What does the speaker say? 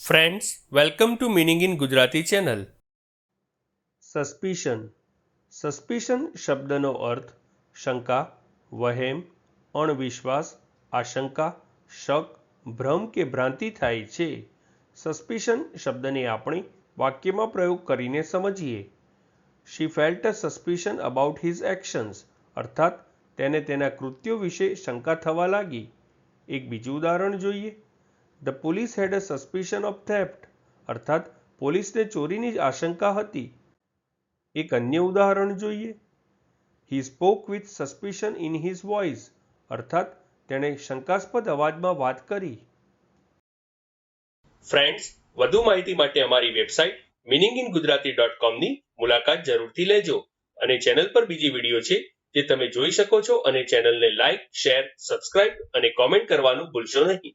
Friends welcome to meaning in Gujarati channel suspicion suspicion શબ્દનો અર્થ શંકા વહેમ અણવિશ્વાસ આશંકા શક ભ્રમ કે ભ્રાંતિ થાય છે સસ્પિશન શબ્દને આપણે વાક્યમાં પ્રયોગ કરીને સમજીએ she felt suspicion about his actions અર્થાત તેને તેના કૃત્યો વિશે શંકા થવા લાગી એક બીજું ઉદાહરણ જોઈએ the police had a suspicion of theft અર્થાત, પોલીસને ચોરીની જ આશંકા હતી. એક અન્ય ઉદાહરણ જોઈએ. He spoke with suspicion in his voice અર્થાત, તેણે શંકાસ્પદ અવાજમાં વાત કરી. ફ્રેન્ડ્સ વધુ માહિતી માટે અમારી website meaning in Gujarati dot કોમની મુલાકાત જરૂરથી લેજો અને ચેનલ પર બીજી વીડિયો છે જે તમે જોઈ શકો છો અને ચેનલને લાઇક શેર સબસ્ક્રાઇબ અને કોમેન્ટ કરવાનું ભૂલશો નહીં.